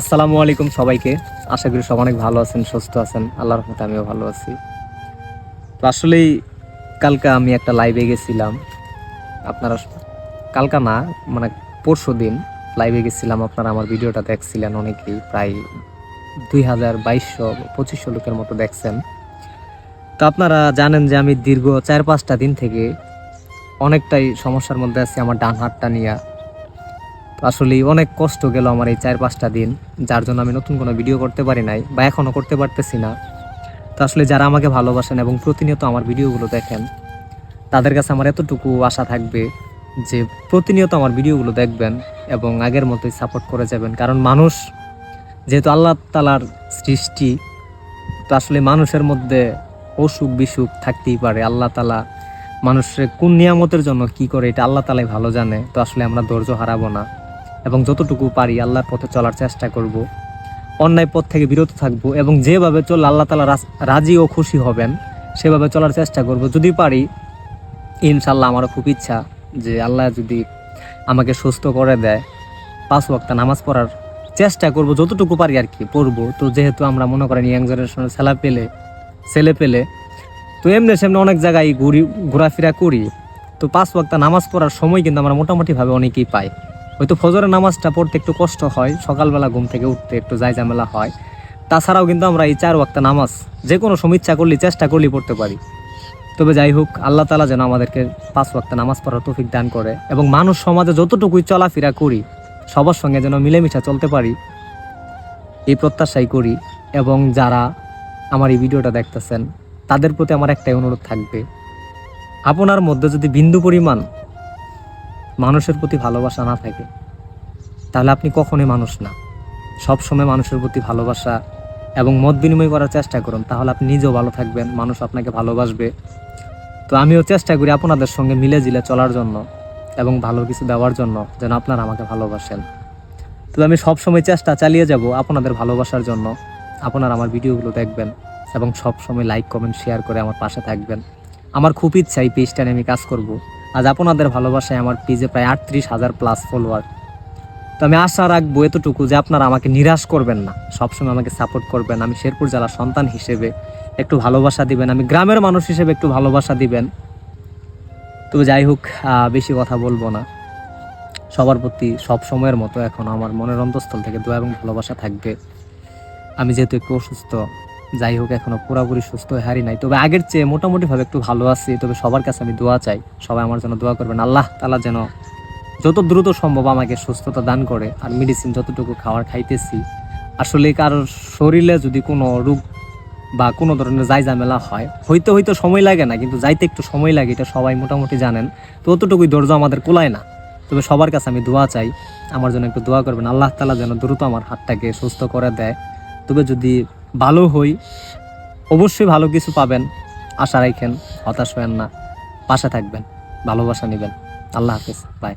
আসসালামু আলাইকুম সবাইকে। আশা করি সব অনেক ভালো আছেন, সুস্থ আছেন। আল্লাহর রহমতে আমিও ভালো আছি। তো আসলেই কালকে আমি একটা লাইভে গেছিলাম। আপনারা কালকা না মানে পরশু দিন লাইভে গেছিলাম। আপনারা আমার ভিডিওটা দেখছিলেন অনেকেই, প্রায় দুই হাজার বাইশশো, পঁচিশশো লোকের মতো দেখছেন। তো আপনারা জানেন যে আমি দীর্ঘ চার পাঁচটা দিন থেকে অনেকটাই সমস্যার মধ্যে আছি, আমার ডান হাতটা নিয়ে। আসলে অনেক কষ্ট গেল আমার এই চার পাঁচটা দিন, যার জন্য আমি নতুন কোনো ভিডিও করতে পারি নাই বা এখনও করতে পারতেছি না। তো আসলে যারা আমাকে ভালোবাসেন এবং প্রতিনিয়ত আমার ভিডিওগুলো দেখেন, তাদের কাছে আমার এতটুকু আশা থাকবে যে প্রতিনিয়ত আমার ভিডিওগুলো দেখবেন এবং আগের মতোই সাপোর্ট করে যাবেন। কারণ মানুষ, যেহেতু আল্লাহ তালার সৃষ্টি, তো আসলে মানুষের মধ্যে অসুখ বিসুখ থাকতেই পারে। আল্লাহ তালা মানুষের কোন নিয়ামতের জন্য কি করে, এটা আল্লাহ তালাই ভালো জানে। তো আসলে আমরা ধৈর্য হারাবো না। এবং যতটুকু পারি আল্লাহর পথে চলার চেষ্টা করব। অন্যায় পথ থেকে বিরত থাকব এবং যেভাবে চললে আল্লাহ তালা রাজি ও খুশি হবেন, সেভাবে চলার চেষ্টা করব। যদি পারি ইনশাল্লাহ আমারও খুব ইচ্ছা যে আল্লাহ যদি আমাকে সুস্থ করে দেয়, পাঁচ ওয়াক্ত নামাজ পড়ার চেষ্টা করব, যতটুকু পারি আর কি পড়ব। তো যেহেতু আমরা মনে করেন ইয়াং জেনারেশনের ছেলে পেলে ছেলে পেলে, তো এমনি সেমনি অনেক জায়গায় ঘুরি ঘোরাফেরা করি। তো পাঁচ ওয়াক্ত নামাজ পড়ার সময় কিন্তু আমরা মোটামুটিভাবে অনেকেই পাই। হয়তো ফজরের নামাজটা পড়তে একটু কষ্ট হয়, সকালবেলা ঘুম থেকে উঠতে একটু যাই ঝামেলা হয়। তাছাড়াও কিন্তু আমরা এই চার ওয়াক্ত নামাজ যে কোনো সময় করলে চেষ্টা করলেই পড়তে পারি। তবে যাই হোক, আল্লাহ তালা যেন আমাদেরকে পাঁচ ওয়াক্ত নামাজ পড়ার তৌফিক দান করে এবং মানুষ সমাজে যতটুকুই চলাফেরা করি, সবার সঙ্গে যেন মিলেমিশা চলতে পারি, এই প্রত্যাশাই করি। এবং যারা আমার এই ভিডিওটা দেখতেছেন, তাদের প্রতি আমার একটাই অনুরোধ থাকবে, আপনার মধ্যে যদি বিন্দু পরিমাণ মানুষের প্রতি ভালোবাসা না থাকে, তাহলে আপনি কখনোই মানুষ না। সব সময় মানুষের প্রতি ভালোবাসা এবং মত বিনিময় করার চেষ্টা করুন, তাহলে আপনি নিজেও ভালো থাকবেন, মানুষ আপনাকে ভালোবাসবে। তো আমিও চেষ্টা করি আপনাদের সঙ্গে মিলে জিলে চলার জন্য এবং ভালো কিছু দেওয়ার জন্য যেন আপনারা আমাকে ভালোবাসেন। তো আমি সব সময় চেষ্টা চালিয়ে যাব আপনাদের ভালোবাসার জন্য। আপনারা আমার ভিডিওগুলো দেখবেন এবং সব সময় লাইক, কমেন্ট, শেয়ার করে আমার পাশে থাকবেন। আমার খুব ইচ্ছা এই পেজটা আমি কাজ করব। আজ আপনাদের ভালোবাসায় আমার পেজে প্রায় আটত্রিশ হাজার প্লাস ফলোয়ার তো আমি আশা রাখব এতটুকু যে আপনারা আমাকে নিরাশ করবেন না, সবসময় আমাকে সাপোর্ট করবেন। আমি শেরপুর জেলার সন্তান হিসেবে একটু ভালোবাসা দিবেন। আমি গ্রামের মানুষ হিসেবে একটু ভালোবাসা দিবেন। তো যাই হোক বেশি কথা বলব না। সবার প্রতি সব সময়ের মতো এখন আমার মনের অন্তঃস্থল থেকে দোয়া এবং ভালোবাসা থাকবে। আমি যেহেতু একটু অসুস্থ যাই হোক, এখনও পুরোপুরি সুস্থ হয়ে হারি নাই। তবে আগের চেয়ে মোটামুটিভাবে একটু ভালো আছি, তবে সবার কাছে আমি দোয়া চাই, সবাই আমার জন্য দোয়া করবেন। আল্লাহ তালা যেন যত দ্রুত সম্ভব আমাকে সুস্থতা দান করে, আর মেডিসিন যতটুকু খাওয়ার খাইতেছি। আসলে কারোর শরীরে যদি কোনো রোগ বা কোনো ধরনের যাই ঝামেলা হয়, হইতে হইতে সময় লাগে না, কিন্তু যাইতে একটু সময় লাগে, এটা সবাই মোটামুটি জানেন, তো অতটুকুই ধৈর্য আমাদের কোলায় না। তবে সবার কাছে আমি দোয়া চাই, আমার জন্য একটু দোয়া করবেন। আল্লাহ তালা যেন দ্রুত আমার হাতটাকে সুস্থ করে দেয়। তবে যদি ভালো হই, অবশ্যই ভালো কিছু পাবেন। আশা রাখেন, হতাশ হবেন না। পাশে থাকবেন, ভালোবাসা নেবেন। আল্লাহ হাফিজ বাই